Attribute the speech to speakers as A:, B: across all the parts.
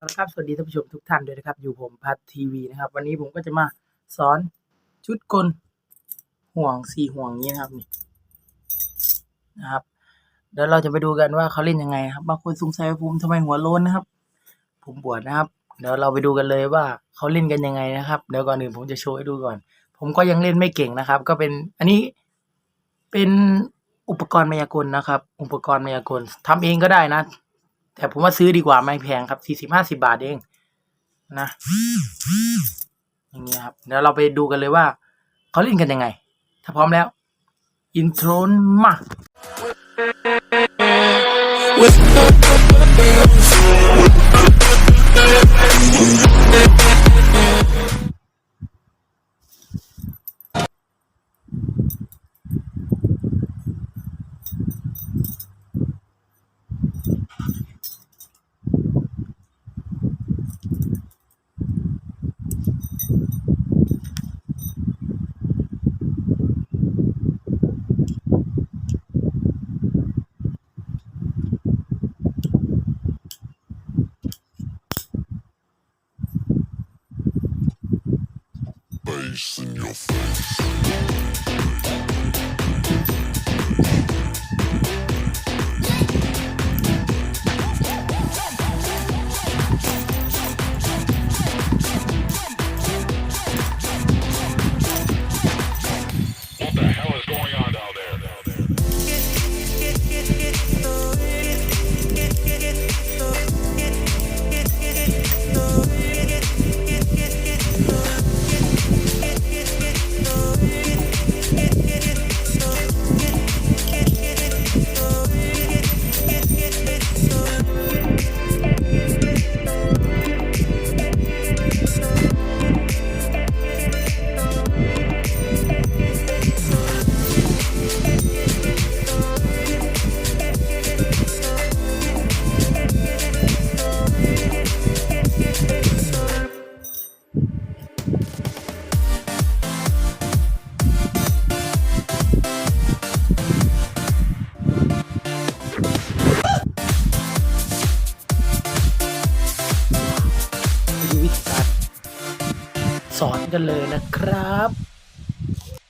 A: ครับสวัสดีท่านผู้ชมทุกท่านด้วยนะครับ อยู่ผมพัททีวีนะครับ วันนี้ผมก็จะมาสอนชุดกลห่วงสี่ห่วงนี้นะครับนี่นะครับเดี๋ยวเราจะไปดูกันว่าเขาเล่นยังไงครับบางคนสงสัยว่าผมทำไมหัวโล้นนะครับ ผมบวชนะครับ เดี๋ยวเราไปดูกันเลยว่าเขาเล่นกันยังไงนะครับเดี๋ยวก่อนอื่นผมจะโชว์ให้ดูก่อน ผมก็ยังเล่นไม่เก่งนะครับ ก็เป็นอันนี้เป็นอุปกรณ์มายากลนะครับ อุปกรณ์มายากลทำเองก็ได้นะ แต่ผมว่าซื้อดีกว่าไม่แพงครับสี่สิบห้าสิบาทเอง นะอย่างเงี้ยครับเดี๋ยวเราไปดูกันเลยว่าเขาเล่นกันยังไง ถ้าพร้อมแล้ว อินโทรมา
B: your
A: fast. สอนกันเลยนะครับ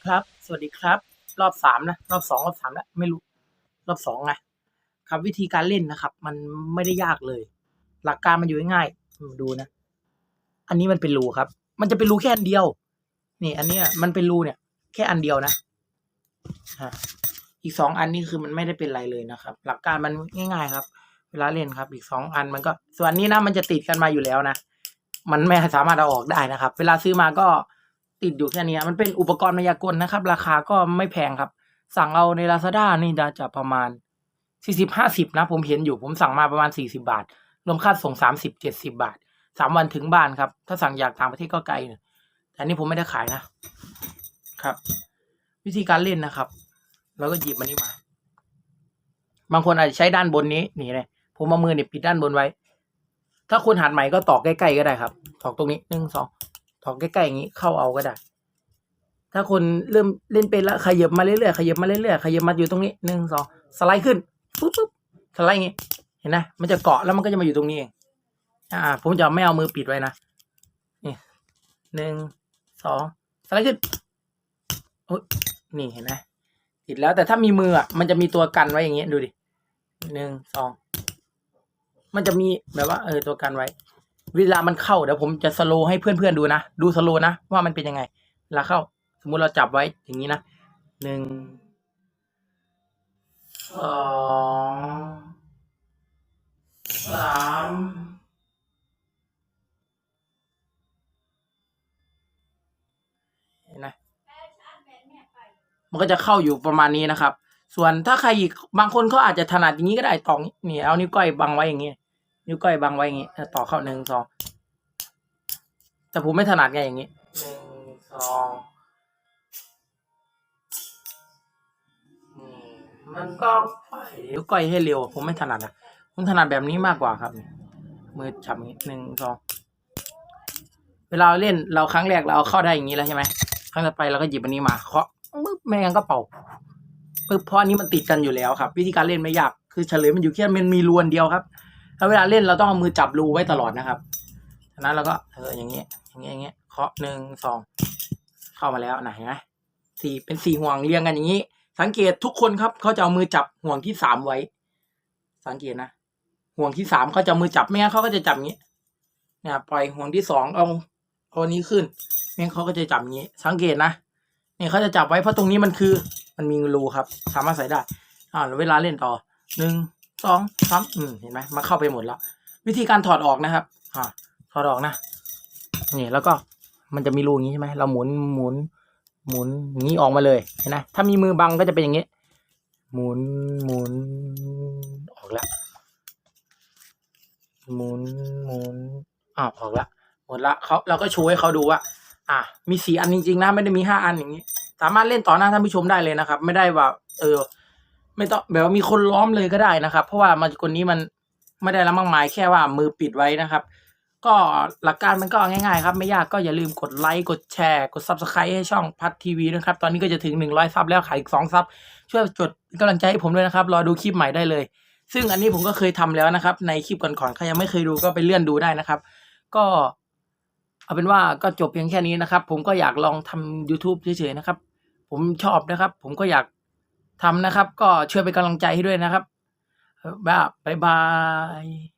A: ครับ สวัสดีครับ รอบสามนะ รอบสองรอบสามแล้วไม่รู้ รอบสองไงครับวิธีการเล่นนะครับ มันไม่ได้ยากเลย หลักการมันอยู่ง่ายๆมาดูนะ อันนี้มันเป็นรูครับ มันจะเป็นรูแค่อันเดียว นี่ อันนี้มันเป็นรูเนี่ย แค่อันเดียวนะฮะอีกสองอันนี่คือมันไม่ได้เป็นไรเลยนะครับ หลักการมันง่าย ๆ ครับ เวลาเล่นครับ อีกสองอันมันก็ ส่วนนี้นะมันจะติดกันมาอยู่แล้วนะ มันไม่สามารถเอาออกได้นะครับ เวลาซื้อมาก็ติดอยู่แค่นี้มันเป็นอุปกรณ์มายากลนะครับ ราคาก็ไม่แพงครับ สั่งเอาใน Lazada นี่จะจะประมาณสี่สิบห้าสิบนะ ผมเห็นอยู่ผมสั่งมาประมาณสี่สิบาท รวมค่าส่งสามสิบเจ็ดสิบาทสามวันถึงบ้านครับ ถ้าสั่งอยากต่างประเทศก็ไกลน่อยแต่นนี้ผมไม่ได้ขายนะครับ วิธีการเล่นนะครับ เราก็หยิบมันนี้มา บางคนอาจจะใช้ด้านบนนี้นี่เลยผมเอามือเนี่ยปิดด้านบนไว้ ถ้าคนหัดใหม่ก็ตอกใกล้ๆก็ได้ครับ ตอกตรงนี้หนึ่งสองตอกใกล้ๆอย่างนี้เข้าเอาก็ได้ ถ้าคนเริ่มเล่นเป็นแล้วขยับมาเรื่อยๆขยับมาเรื่อยๆขยับมาอยู่ตรงนี้หนึ่งสองสไลด์ขึ้นปุ๊บปุ๊บสไลด์อย่างนี้ เห็นไหมมันจะเกาะแล้วมันก็จะมาอยู่ตรงนี้เองอ่า ผมจะไม่เอามือปิดไว้นะนี่หนึ่งสองสไลด์ขึ้นโอ้ยนี่เห็นไหมติดแล้วแต่ถ้ามีมืออะมันจะมีตัวกันไว้อย่างเงี้ยดูดิหนึ่งสอง มันจะมีแบบว่าเออตัวกันไว้ เวลามันเข้าเดี๋ยวผมจะสโลให้เพื่อนๆดูนะ ดูสโลนะว่ามันเป็นยังไงเวลาเข้า สมมุติเราจับไว้อย่างนี้นะหนึ่งสองสามนไหมมันก็จะเข้าอยู่ประมาณนี้นะครับ ส่วนถ้าใครอีกบางคนเขาอาจจะถนัดอย่างนี้ก็ได้ตองนี่เอานิ้วก้อยบังไว้อย่างนี้ นิ้วก้อยบังไว้อย่างนี้ต่อเข้าหนึ่งสองแต่ผมไม่ถนัดไงอย่างนี้หนึ่งสองมันก็ไปนิ้วก้อยให้เร็วผมไม่ถนัดอะผมถนัดแบบนี้มากกว่าครับมือฉับอย่างนี้หนึ่งสองเวลาเล่นเราครั้งแรกเราเอาเข้าได้อย่างนี้แล้วใช่ไหมครั้งต่อไปเราก็หยิบอันนี้มาเคาะปึ๊บแม่งนก็เป่าปึ๊บเพราะอันนี้มันติดกันอยู่แล้วครับ วิธีการเล่นไม่ยากคือเฉลยมันอยู่แค่มันมีรวนเดียวครับ แล้วเวลาเล่นเราต้องเอามือจับรูไว้ตลอดนะครับฉะนั้นเราก็เอออย่างเงี้ยอย่างเงี้ยอย่างเงี้ยเคาะหนึ่งสองเข้ามาแล้วนเห็นไหมสี่เป็นสี่ห่วงเรียงกันอย่างนี้ สังเกตทุกคนครับเขาจะเอามือจับห่วงที่สามไว้ สังเกตนะห่วงที่สามเขาจะมือจับไม่งั้นเขาก็จะจับอย่างนี้เนี่ยปล่อยห่วงที่สองเอาเอาอันนี้ขึ้นไม่งั้นเขาก็จะจับอย่างนี้ สังเกตนะเนี่ยเขาจะจับไว้เพราะตรงนี้มันคือ มันมีรูครับ สามารถใส่ได้อ่าเวลาเล่นต่อหนึ่ง สองสามอืมเห็นไหมมันเข้าไปหมดแล้ว วิธีการถอดออกนะครับอ่าถอดออกนะนี่แล้วก็มันจะมีรูอย่างนี้ใช่ไหมเราหมุนหมุน หมุนอย่างนี้ออกมาเลยเห็นไหมถ้ามีมือบังก็จะเป็นอย่างนี้ หมุนหมุนออกแล้วหมุนหมุนอ้าวออกละหมดละเขาเราก็โชว์ให้เขาดูว่า อะมีสี่อันจริงๆนะไม่ได้มีห้าอันอย่างนี้ สามารถเล่นต่อหน้าท่านผู้ชมได้เลยนะครับ ไม่ได้ว่า เออ ไม่ต้องแบบว่ามีคนล้อมเลยก็ได้นะครับ เพราะว่ามันคนนี้มันไม่ได้ละมากมายแค่ว่ามือปิดไว้นะครับ ก็หลักการมันก็ง่ายๆครับ ไม่ยากก็อย่าลืมกดไลค์กดแชร์กด subscribe ให้ช่องพัดทีวีนะครับ ตอนนี้ก็จะถึงหนึ่งร้อยซับแล้วขายอีกสองซับช่วยจดกำลังใจให้ผมด้วยนะครับ รอดูคลิปใหม่ได้เลย ซึ่งอันนี้ผมก็เคยทำแล้วนะครับ ในคลิปก่อนๆใครยังไม่เคยดูก็ไปเลื่อนดูได้นะครับ ก็เอาเป็นว่าก็จบเพียงแค่นี้นะครับ ผมก็อยากลองทำ YouTube เฉยๆนะครับ ผมชอบนะครับ ผมก็อยาก ทำนะครับ ก็ช่วยเป็นกำลังใจให้ด้วยนะครับบ๊ายบาย